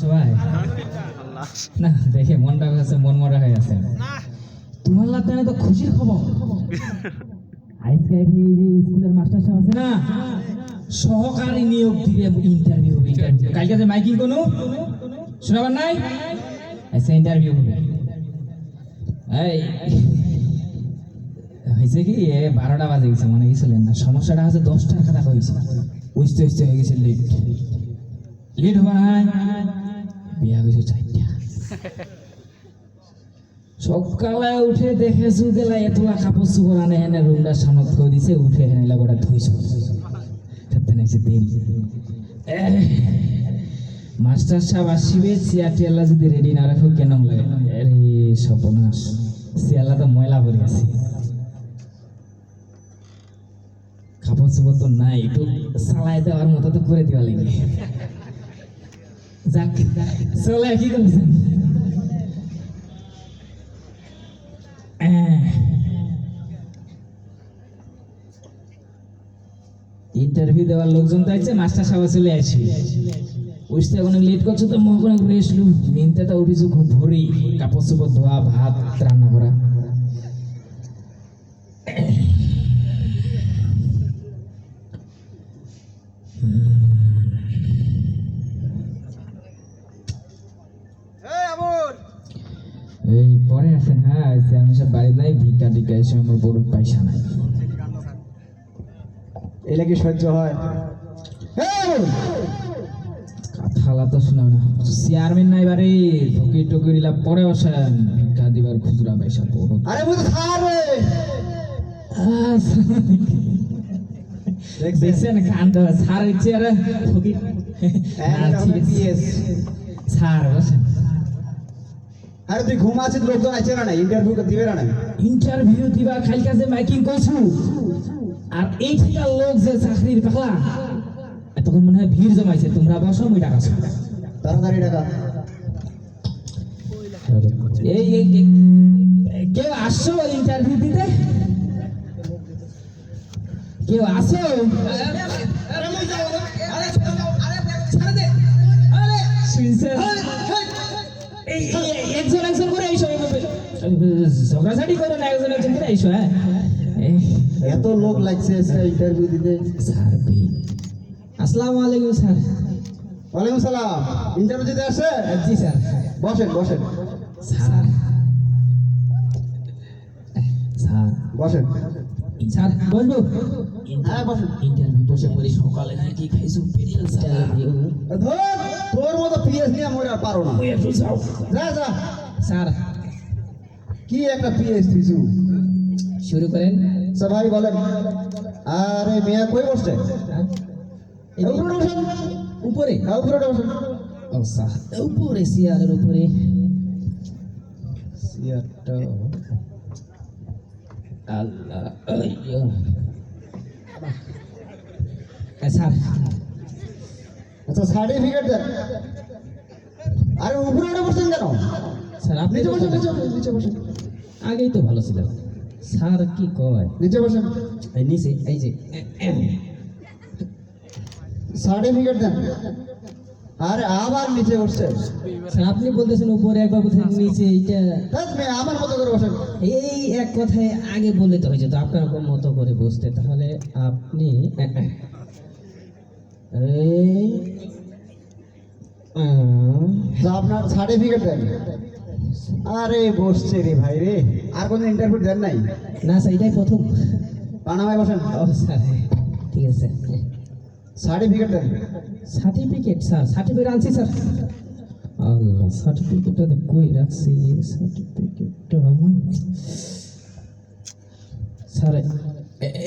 সবাই না, দেখে, মনটা কাছে মন মরা হয়ে আছে। তোমার লাগতে তো খুশির খবর। আজকে স্কুলের মাস্টার সাহেব আছে না, সহকারী নিয়োগ দিবে ইন্টারভিউ হবে ইন্টারভিউ কালকে যে মাইকিং কোনো শোনাবার নাই? আচ্ছা ইন্টারভিউ হবে। এই, হয়েছে কি, এ বারোটা বাজে গেছে, মনে গেছিলেন না? সমস্যাটা আছে দশটার খাতা হয়েছে উঠতে উঠতে হয়ে গেছে লেট লেট হবা না? বিয়া হয়েছে চারটা সকালে উঠে দেখে গেলা এতলা কাপড় চোপড় আনে হেনে রুমটা সামনে থই দিছে, উঠে হেনে গোটা ধুইছ নাইছে দেরি মাস্টার সাহেব আসিবে চেয়ার টেয়ালা যদি রেডি না রাখো কেন লাগে? আরে সপনাশ চেয়ারলা তো ময়লা ভরে আছে। কাপড় চোপড় তো নাই একটু সালাই দেওয়ার মতো তো করে দেওয়া লাগে। যাক চলে কি করছেন ইন্টারভিউ দেওয়ার লোকজন তো আছে, মাস্টার সাহেব চলে আসি উঠতে এখন লেট করছ তো? মুখ করে ঘুরে এসলু নিনতে তো উঠেছো খুব ভোরে, কাপড় চোপড় ধোয়া, ভাত, রান্না করা। সব বাড়ি নাই ভিকা টিকা এসে আমার বড় পয়সা নাই। এলে কি সহ্য হয়? কথালা তো শোনাও না। চেয়ারম্যান নাই বাড়ি ঠকি টকি দিলা পরে বসেন ভিক্ষা দিবার খুচরা পয়সা বড়। আরে মুই তো স্যার রে দেখছেন কান্দ সার ইচ্ছে আরে পিএস স্যার বসেন। আরে তুই ঘুম আছিস লোকজন আছে না ইন্টারভিউ দিবে না ইন্টারভিউ দিবা খালি কাছে মাইকিং করছু আর এই ঠিকা লোক যে চাকরির পাখলা তখন মনে হয় ভিড় জমাইছে তোমরা বসো মুই ডাকাছো তাড়াতাড়ি টাকা এই কেউ আসছো ইন্টারভিউ দিতে কেউ আসো শুনছে? এই এই- এই একজন একজন করে এইসব ঝগড়াঝাটি করে না একজন একজন করে এইসব হ্যাঁ? এত লোক লাগছে ইন্টারভিউ দিতে। স্যার আসসালামু আলাইকুম স্যার। ওয়ালাইকুম সালাম। ইন্টারভিউ দিতে আসে? জি স্যার। বসেন বসেন। স্যার। স্যার। বসেন। স্যার বলব হ্যাঁ বসেন ইন্টারভিউ বসে পড়ি সকালে। কি খাইছো? পেরিয়ে ইন্টারভিউ ধর তোর মতো পিএস নিয়ে মোর আর পারো না। একটু যাও। যা যা। স্যার। কি একটা পিএস দিছু? শুরু করেন। ভাই বলেন। আরে মিয়া কই বসছে? হ্যাঁ? উপরে বসেন। উপরে? হ্যাঁ উপরে বসেন। ও স্যার। উপরে চেয়ারের উপরে। সিয়ারটা আল্লাহ। স্যার আচ্ছা সার্টিফিকেট দেন। আরে উপরে উঠে বসছেন কেন? স্যার আপনি নিচে তো বসেন নিচে নিচে বসেন। আগেই তো ভালো ছিল স্যার কি কয়? নিচে বসেন। এই নিচে এই যে সার্টিফিকেট দেন। আরে আবার নিচে স্যার আপনি বলতেছেন উপরে একবার বলতেছেন নিচে এইটা আমার মতো করে বসেন। এই এক কথায় আগে বললে তো হয়েছে তো আপনার মতো করে বসতে। তাহলে আপনি আপনার সার্টিফিকেট দেন। আরে বসছে রে ভাই রে। আর কোনো ইন্টারভিউ দেন নাই? না স্যার এটাই প্রথম। পানামায় বসেন। ও স্যার ঠিক আছে। সার্টিফিকেট সার্টিফিকেট স্যার সার্টিফিকেট আনছি স্যার আল্লাহ সার্টিফিকেটটা তো কই রাখছি? সার্টিফিকেটটা স্যার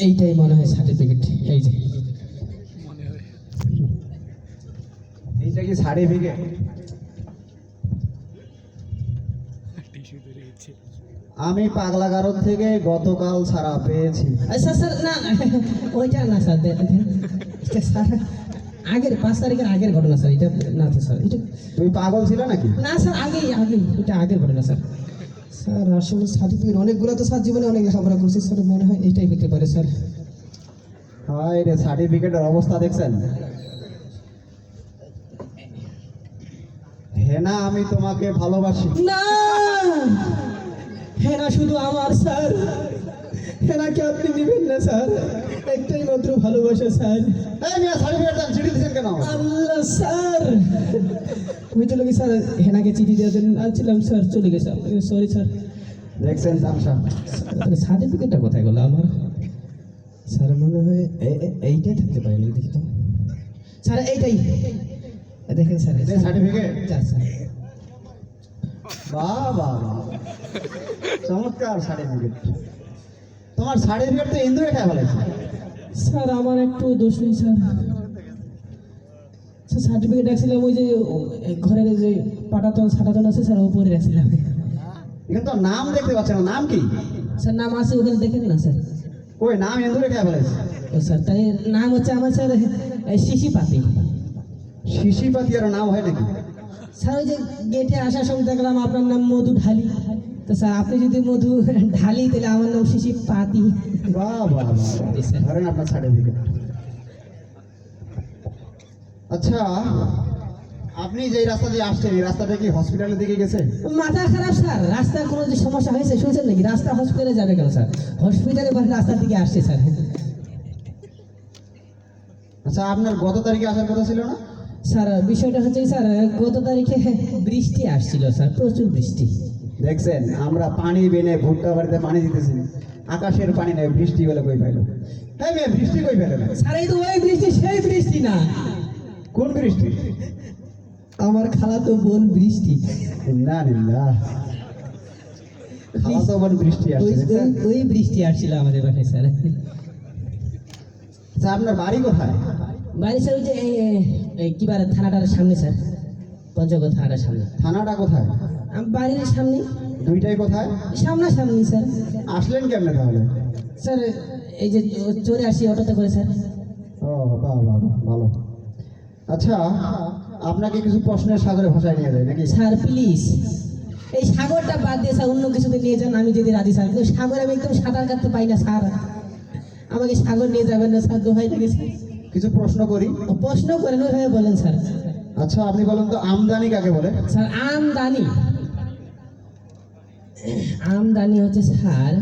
এইটাই মনে হয় সার্টিফিকেট এই যে। এইটা কি সার্টিফিকেট আমি পাগলা কারণ থেকে গতকাল ছাড়া পেয়েছি। আচ্ছা স্যার না ওইটা না স্যার। এটা স্যার। আগের পাঁচ তারিখের আগের ঘটনা স্যার। এটা না স্যার এটা তুমি পাগল ছিল নাকি? না স্যার আগেই আগেই। এটা আগের ঘটনা স্যার। স্যার আসলে সার্টিফিকেট অনেকগুলো তো স্যার জীবনে অনেক লেখাপড়া করছি স্যার। মনে হয় এইটাই হতে পারে স্যার। হায় রে সার্টিফিকেটের অবস্থা দেখছেন? হেনা আমি তোমাকে ভালোবাসি। না! হেনা শুধু আমার স্যার। হেনাকে আপনি নেবেন না স্যার? একটাই মাত্র ভালোবাসা স্যার। এই মিয়া সার্টিফিকেট দেন চিঠি দিচ্ছেন কেন? আল্লাহ স্যার। আমি চলে গেছি স্যার হেনাকে চিঠি দেওয়ার জন্য আনছিলাম স্যার। চলে গেছে সরি স্যার। দেখছেন সার্টিফিকেটটা কোথায় গেলো আমার? স্যার মনে হয় এইটাই থাকতে পারে নাকি দেখি তো। স্যার এইটাই। দেখেন স্যার। Certificate sir. বাহ বাহ বাহ। চমৎকার সার্টিফিকেট তোমার সার্টিফিকেট তো ইন্দুরে খায় ফেলেছে স্যার আমার একটু দোষ নেই স্যার। স্যার সার্টিফিকেট রাখছিলাম ওই যে ঘরের যে পাটাতন সাটাতন আছে স্যার উপরে রাখছিলাম। কিন্তু তো নাম দেখতে পাচ্ছি না নাম কি? স্যার নাম আছে ওখানে দেখেন না স্যার। ওই নাম ইন্দুরে খায় ফেলেছে ও স্যার তাই নাম হচ্ছে আমার স্যার এই শিশি পাতি শিশিপাতি আর নাম হয় নাকি? স্যার ওই যে গেটে আসার সময় দেখলাম আপনার নাম মধু ঢালি। তো স্যার আপনি যদি মধু ঢালি তাহলে আমার নাম শিশি পাতি। ধরেন আপনার সার্টিফিকেট আচ্ছা আপনি যে রাস্তা দিয়ে আসছেন এই রাস্তাটা কি হসপিটালের দিকে গেছে? মাথা খারাপ স্যার। রাস্তায় কোনো যে সমস্যা হয়েছে শুনছেন নাকি? রাস্তা হসপিটালে যাবে কেন স্যার? হসপিটালে রাস্তার দিকে আসছে স্যার। আচ্ছা আপনার গত তারিখে আসার কথা ছিল না? স্যার বিষয়টা হচ্ছে স্যার গত তারিখে বৃষ্টি আসছিল স্যার। প্রচুর বৃষ্টি। দেখছেন আমরা পানি বেনে ভুট্টা বাড়িতে পানি দিতেছি। আকাশের পানি নেই বৃষ্টি হলে কই পাইলো? হ্যাঁ মেয়ে বৃষ্টি কই না স্যার এই তো ওই বৃষ্টি সেই বৃষ্টি না। কোন বৃষ্টি? আমার খালা তো বোন বৃষ্টি। না নিল্লা খাওয়া তো আবার বৃষ্টি আসছে ওই- বৃষ্টি আসছিল আমাদের বাসায় স্যার। আচ্ছা আপনার বাড়ি কোথায়? বাড়ি স্যার ওই যে কি বার থানাটার সামনে স্যার। পঞ্চগড় থানাটার সামনে। থানাটা কোথায়? বাড়ির সামনে। দুইটাই কোথায়? সামনাসামনি স্যার। আসলেন কেমনে তাহলে? স্যার এই যে চলে আসি অটোতে করে স্যার। ও বাহ বাহ বাহ, ভালো। আচ্ছা আপনাকে কিছু প্রশ্নের সাগরে ভাষায় নিয়ে যায় নাকি? স্যার প্লিজ এই সাগরটা বাদ দিয়ে স্যার অন্য কিছুতে নিয়ে যান আমি যদি রাজি স্যার। কিন্তু সাগর আমি একদম সাঁতার কাটতে পাই না স্যার। আমাকে সাগর নিয়ে যাবেন না স্যার দোহাই লাগে স্যার। কিছু প্রশ্ন করি? প্রশ্ন করেন ওইভাবে বলেন স্যার। আচ্ছা আপনি বলেন তো আমদানি কাকে বলে? স্যার আমদানি? আমদানি হচ্ছে স্যার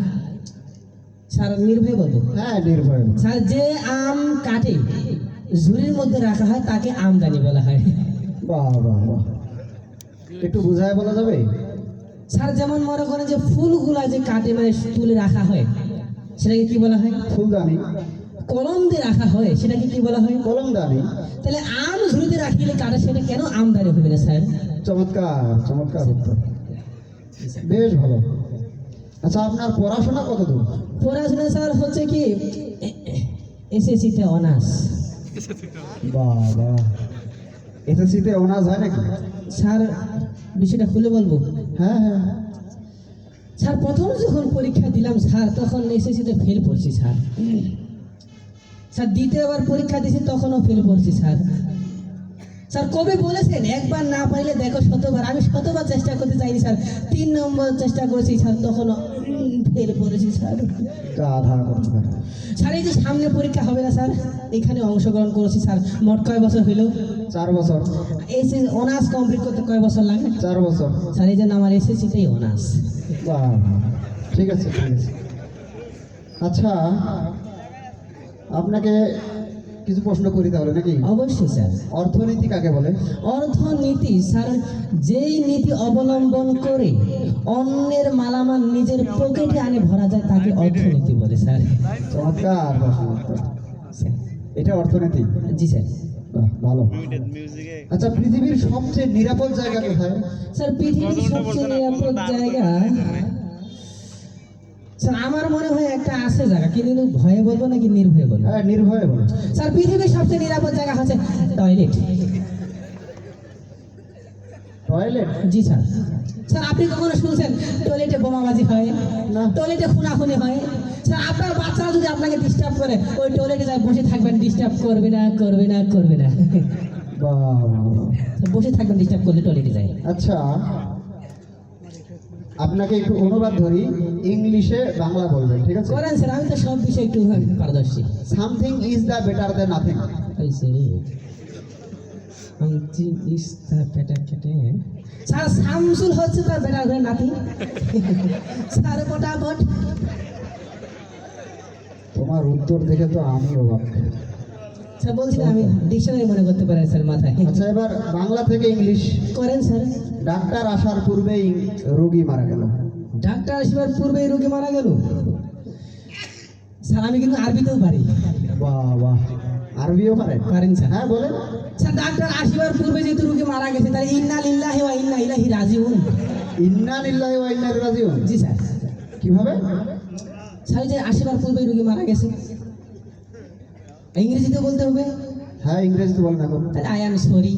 স্যার নির্ভয় বলব? হ্যাঁ নির্ভয় স্যার যে আম কাটে ঝুড়ির মধ্যে রাখা হয় তাকে আমদানি বলা হয়। বাহ বাহ বাহ। একটু বুঝায় বলা যাবে? স্যার যেমন মনে করেন যে ফুলগুলা যে কাটে মানে তুলে রাখা হয় সেটাকে কি বলা হয়? ফুলদানি। কলম দিয়ে রাখা হয় সেটাকে কি বলা হয়? কলমদানি। তাহলে আম ঝুড়িতে রাখিলে কাটে সেটা কেন আমদানি হবে না স্যার? চমৎকার চমৎকার বেশ ভালো। আচ্ছা আপনার পড়াশোনা কত দূর পড়াশোনা স্যার হচ্ছে কি এসএসসিতে অনার্স। বাহ এসএসসিতে অনার্স হয় নাকি? স্যার বিষয়টা খুলে বলব? হ্যাঁ হ্যাঁ। স্যার প্রথম যখন পরীক্ষা দিলাম স্যার তখন এসএসসিতে ফেল করছি স্যার। স্যার দ্বিতীয়বার পরীক্ষা দিয়েছি তখনও ফেল করছি স্যার। স্যার কবে বলেছেন? একবার না পাইলে দেখো শতবার। আমি শতবার চেষ্টা করতে চাইনি স্যার। তিন নম্বর চেষ্টা করেছি স্যার। তখনও ফেল করেছি স্যার। স্যার এই যে সামনে পরীক্ষা হবে না স্যার? এখানে অংশগ্রহণ করেছি স্যার। মোট কয় বছর হইল চার বছর। এসে অনার্স কমপ্লিট করতে কয় বছর লাগে চার বছর। স্যার এই জন্য আমার এসএসসিতেই অনার্স। ঠিক আছে ঠিক আছে। আচ্ছা আপনাকে কিছু প্রশ্ন করি তাহলে নাকি? অবশ্যই স্যার। অর্থনীতি কাকে বলে? অর্থনীতি স্যার যেই নীতি অবলম্বন করে অন্যের মালামাল নিজের পকেটে আনে ভরা যায় তাকে অর্থনীতি বলে স্যার। চমৎকার এটা অর্থনীতি? জি স্যার। ভালো। আচ্ছা পৃথিবীর সবচেয়ে নিরাপদ জায়গা কোথায়? স্যার পৃথিবীর সবচেয়ে নিরাপদ জায়গা স্যার আমার মনে হয় একটা আছে জায়গা। কিন্তু ভয়ে বলব নাকি নির্ভয়ে বলব? হ্যাঁ নির্ভয়ে বলো। স্যার পৃথিবীর সবচেয়ে নিরাপদ জায়গা হচ্ছে টয়লেট। টয়লেট? জি স্যার। স্যার আপনি কখনো শুনছেন টয়লেটে বোমাবাজি হয়? না। টয়লেটে খুনাখুনি হয়? স্যার আপনার বাচ্চারা যদি আপনাকে ডিস্টার্ব করে ওই টয়লেটে যায় বসে থাকবেন ডিস্টার্ব করবে না করবে না করবে না। বসে থাকবেন ডিস্টার্ব করলে টয়লেটে যায়। আচ্ছা। আপনাকে একটু অনুবাদ ধরি ইংলিশে বাংলা বলবেন ঠিক আছে? করেন স্যার আমি তো সব বিষয়ে একটু পারদর্শী। Something is the better than nothing see. Something is the better today. Sir Shamsul হচ্ছে তার বেটার ঘরে নাতি স্যার ফটাফট তোমার উত্তর দেখে তো আমি অবাক। স্যার বলছি আমি ডিকশনারি মনে করতে পারি স্যার মাথায়। আচ্ছা এবার বাংলা থেকে ইংলিশ। করেন স্যার। ডাক্তার আসার পূর্বেই রোগী মারা গেল। ডাক্তার আসবার পূর্বেই রোগী মারা গেল? স্যার আমি কিন্তু আরবিতেও পারি। বাহ বাহ আরবিও পারেন পারেন স্যার। হ্যাঁ বলেন। স্যার ডাক্তার আসবার পূর্বে যেহেতু রোগী মারা গেছে তাহলে ইন্না লিল্লাহি ওয়া ইন্না ইলাইহি রাজিউন। ইন্না লিল্লাহি ওয়া ইন্না ইলাইহি রাজিউন? জি স্যার। কীভাবে? স্যার যে আসবার পূর্বে রোগী মারা গেছে। ইংরেজিতে বলতে হবে। হ্যাঁ ইংরেজিতে বলেন এখন। I am sorry.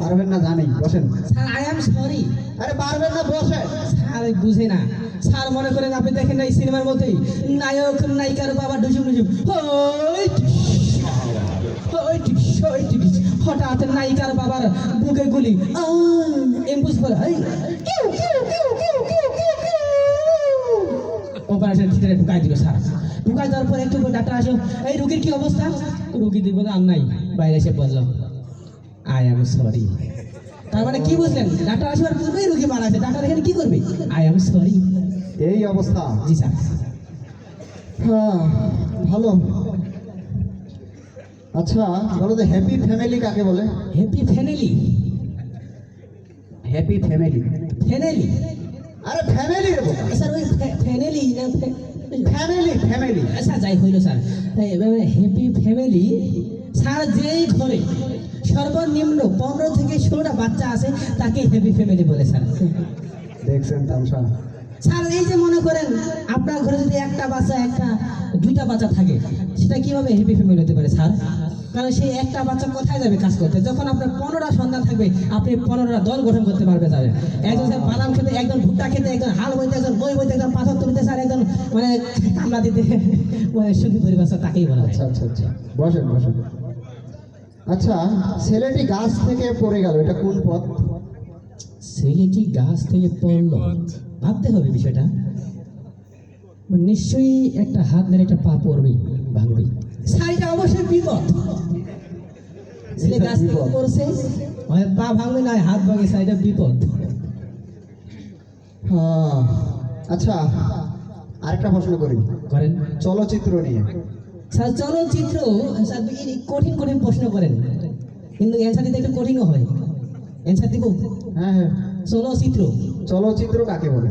পারবেন না জানি বসেন। স্যার আই এম সরি আরে পারবেন না বসেন। স্যার বুঝে না। স্যার মনে করেন আপনি দেখেন না এই সিনেমার মতোই নায়ক নায়িকার বাবা ডুসুম ডুসুম। হঠাৎ নায়িকার বাবার বুকে গুলি। Emboss Q. অপারেশন থিয়েটারে ঢুকাই দিল স্যার ঢুকাই দেওয়ার পর একটু ডাক্তার আসলো। এই রুগীর কি অবস্থা? রুগী দিব আর নাই। বাইরে এসে বলল আই এম সরি। তার মানে কি বুঝলেন? ডাক্তার আসবার পূর্বেই রুগী মারা আছে ডাক্তার এখানে কি করবে? I am sorry. এই অবস্থা। জি স্যার। হ্যাঁ ভালো। আচ্ছা বলো তো হ্যাপি ফ্যামিলি কাকে বলে? Happy family happy family family আরে ফ্যামিলি রে বোকা। স্যার ওই ফ্যামিলি না ফ্যামিলি ফ্যামিলি আচ্ছা যাই হইল স্যার। হ্যাপি ফ্যামিলি স্যার যেই ঘরে সর্বনিম্ন পনেরো থেকে ষোলোটা বাচ্চা আছে তাকে হ্যাপি ফ্যামিলি বলে স্যার। দেখছেন তামসা স্যার এই যে মনে করেন আপনার ঘরে যদি একটা বাচ্চা একটা দুইটা বাচ্চা থাকে সেটা কীভাবে হ্যাপি ফ্যামিলি হতে পারে স্যার? কারণ সেই একটা বাচ্চা কোথায় যাবে কাজ করতে? যখন আপনার পনেরোটা সন্তান থাকবে আপনি পনেরোটা দল গঠন করতে পারবে যাবে একজন স্যার বাদাম খেতে একজন ভুট্টা খেতে একজন হাল বইতে একজন বই বইতে একজন পাথর তুলতে স্যার একজন মানে কামলা দিতে মানে সুখী পরিবার স্যার তাকেই বলা আচ্ছা আচ্ছা আচ্ছা। বসেন বসেন। আচ্ছা ছেলেটি গাছ থেকে পড়ে গেল এটা কোন পথ? ছেলেটি গাছ থেকে পড়ল। ভাবতে হবে বিষয়টা। নিশ্চয়ই একটা হাত ধরে একটা পা পড়বেই ভাঙবে শাড়িটা অবশ্যই বিপদ। ছেলে গাছ থেকে পড়ছে হয় পা ভাঙবে না হাত ভাঙে শাড়িটা বিপদ। হ্যাঁ, আচ্ছা আরেকটা প্রশ্ন করি। করেন। চলচ্চিত্র নিয়ে। স্যার চলচ্চিত্র স্যার কঠিন কঠিন প্রশ্ন করেন? কিন্তু অ্যান্সার দিতে একটু কঠিনও হয়। অ্যান্সার দিব? হ্যাঁ হ্যাঁ। চলচ্চিত্র। চলচ্চিত্র কাকে বলে?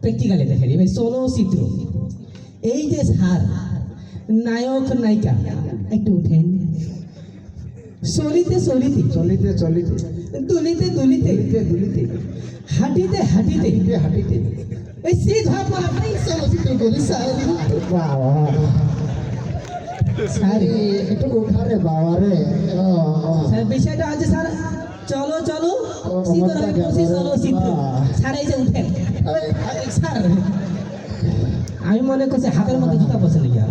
প্র্যাকটিক্যালি দেখেন এবার চলচ্চিত্র। এই যে স্যার নায়ক নায়িকা একটু উঠেন। চলিতে চলিতে। চলিতে চলিতে। দুলিতে দুলিতে। দুলিতে দুলিতে। হাঁটিতে হাঁটিতে। হাঁটিতে হাঁটিতে। এই সিধা পড়াটাই চলচ্চিত্র বলি স্যার। বাবা। স্যার একটু উঠারে বাবা রে স্যার বিষয়টা আছে স্যার চলো চলো বাহ। স্যার এই যে উঠেন স্যার আমি মনে করছি হাতের মধ্যে জুতা বসে নাকি আর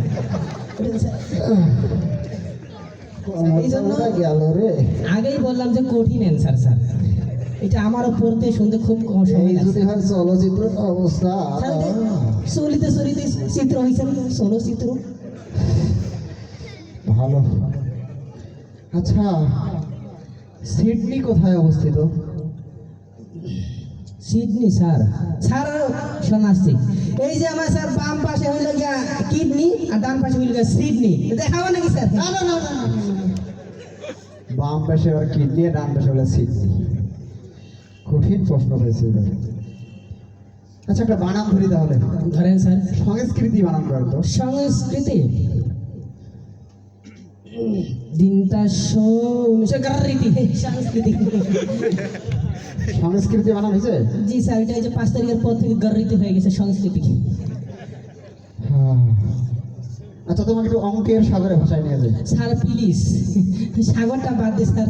আগেই বললাম যে কঠিন অ্যান্সার স্যার এটা আমারও পড়তে শুনতে খুব কম সময় যদি হয় চলচ্চিত্র অবস্থা চলিতে চলিতে চিত্র হয়েছে চলচ্চিত্র ভালো। আচ্ছা সিডনি কোথায় অবস্থিত? Sydney sir. স্যার শোনাচ্ছি এই যে আমার স্যার বাম পাশে হইল গিয়া কিডনি আর ডান পাশে হইল গিয়া সিডনি। দেখাবো নাকি স্যার? না না না। বাম পাশে আর কিডনি আর ডান পাশে হলো সিডনি। কঠিন প্রশ্ন হয়েছে এবার। আচ্ছা একটা বানান ধরি তাহলে। ধরেন স্যার। সংস্কৃতি বানান কর তো সংস্কৃতি? দিনটা সংস্কৃতি। বানান হয়েছে? জি স্যার এটা যে পাঁচ তারিখের পর থেকে গারীতি হয়ে গেছে সংস্কৃতি। হ্যাঁ। আচ্ছা তোমাকে একটু অঙ্কের সাগরে ভাষায় নিয়ে যাই। স্যার প্লিজ সাগরটা বাদ দিয়ে স্যার।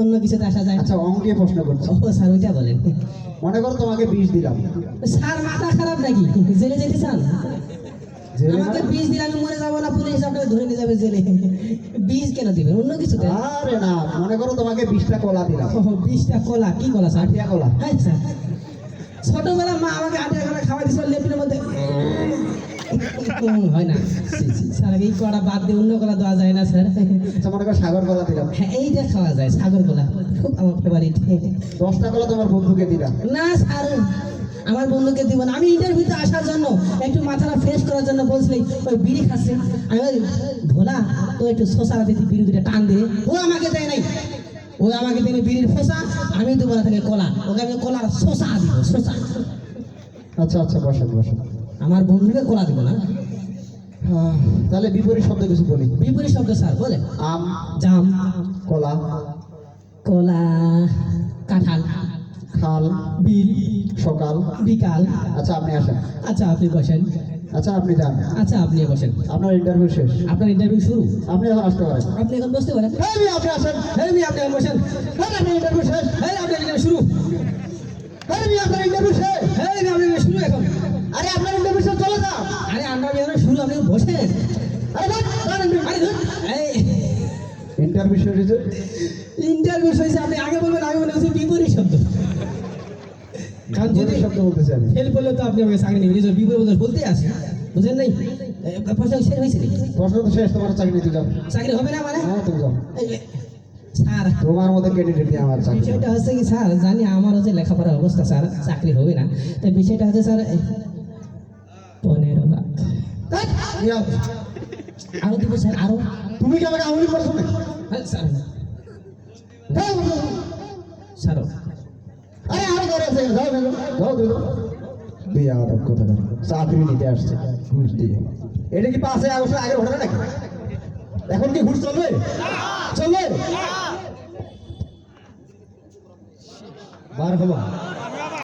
অন্য কিছুতে আসা যায়। আচ্ছা অঙ্কে প্রশ্ন করছি। ও স্যার ওইটা বলেন। মনে করো তোমাকে বিষ দিলাম। স্যার মাথা খারাপ নাকি? জেলে যেতে চান? আমাকে? বিষ দিলে আমি মরে যাব না পুলিশ আপনাকে ধরে নিয়ে যাবে জেলে। বিষ কেন দিবেন? অন্য কিছু আরে না মনে করো তোমাকে বিশটা কলা দিলাম। ও, বিষটা কলা? কি কলা স্যার? আটিয়া কলা। হ্যাঁ স্যার। ছোটবেলা মা আমাকে আটিয়া কলা খাওয়া দিছিল লেপিনের মধ্যে। হয় না। স্যার এই বাদ দিয়ে অন্য কলা দেওয়া যায় না স্যার। আচ্ছা মনে করো সাগর কলা দিলাম। হ্যাঁ এইটা খাওয়া যায় সাগর কলা। খুব আমার ফেভারিট দশটা কলা তোমার বন্ধুকে দিলাম। না স্যার। আমার বন্ধুকে দিব না। আমি ইন্টারভিউতে আসার জন্য একটু মাথাটা ফ্রেশ করার জন্য বলছিলি ওই বিড়ি খাচ্ছে। আমি ওই ভোলা তো একটু শশা দিতে বিড়ি দুটা টান দিয়ে ও আমাকে দেয় নাই। ও আমাকে দেয় বিড়ির ফোসা আমি দেবো না থেকে কলা। ওকে আমি কলার শশা দিব শশা আচ্ছা আচ্ছা বসেন বসেন। আমার বন্ধুকে কলা দিব না। তাহলে বিপরীত শব্দ কিছু বলি। বিপরীত শব্দ স্যার বলে। আম জাম। কলা। কলা কাঁঠাল। খাল বিল সকাল বিকাল। আচ্ছা আপনি আসেন। আচ্ছা আপনি বসেন। আচ্ছা আপনি যান। আচ্ছা আপনি বসেন। আপনার ইন্টারভিউ শেষ। আপনার ইন্টারভিউ শুরু? আপনি এখন আসতে পারেন। আপনি এখন বসতে পারেন? মেয়ে, আপনি আসেন হ্যাঁ আপনি এখন বসেন। এই আপনার ইন্টারভিউ শেষ। হ্যাঁ আপনার ইন্টারভিউ শুরু। মেয়ে, আপনার ইন্টারভিউ শেষ। হ্যাঁ আপনার শুরু এখন। আরে আপনার ইন্টারভিউ শেষ চলে যান। আরে আমরা এখন শুরু? আপনি বসেন। আরে ইন্টারভিউ শেষ হয়েছে? ইন্টারভিউ হয়েছে আপনি আগে বলবেন বিপরীত শব্দ বিপরীত শব্দ বলতেছি আমি ফেল করলে তো আপনি আমাকে চাকরি নেবেন যে বিপরীত বলতে বলতে আসে বুঝলেন নাই? প্রশ্ন শেষ হয়েছে? প্রশ্ন তো শেষ তোমার চাকরি নিতে যাও। চাকরি হবে না মানে? হ্যাঁ তুমি যাও। স্যার। তোমার মধ্যে ক্যান্ডিডেট নিয়ে আমার চাকরি বিষয়টা হচ্ছে কি স্যার জানি আমার হচ্ছে লেখাপড়ার অবস্থা স্যার চাকরি হবে না। তাই বিষয়টা হচ্ছে স্যার পনেরো লাখ। ধ্যাৎ, নিয়ে আও। আরও দিব স্যার আরও। তুমি কি আমাকে আমলি করেছ না স্যার। যাও, যাও। স্যার আরে আরও ধরে আছে যাও যাও যাও নিতে আসছে। এটা কি পাঁচই আগস্টের আগের ঘটনা নাকি? এখন কি ঘুষ চলবে? চলবে? বার হবা।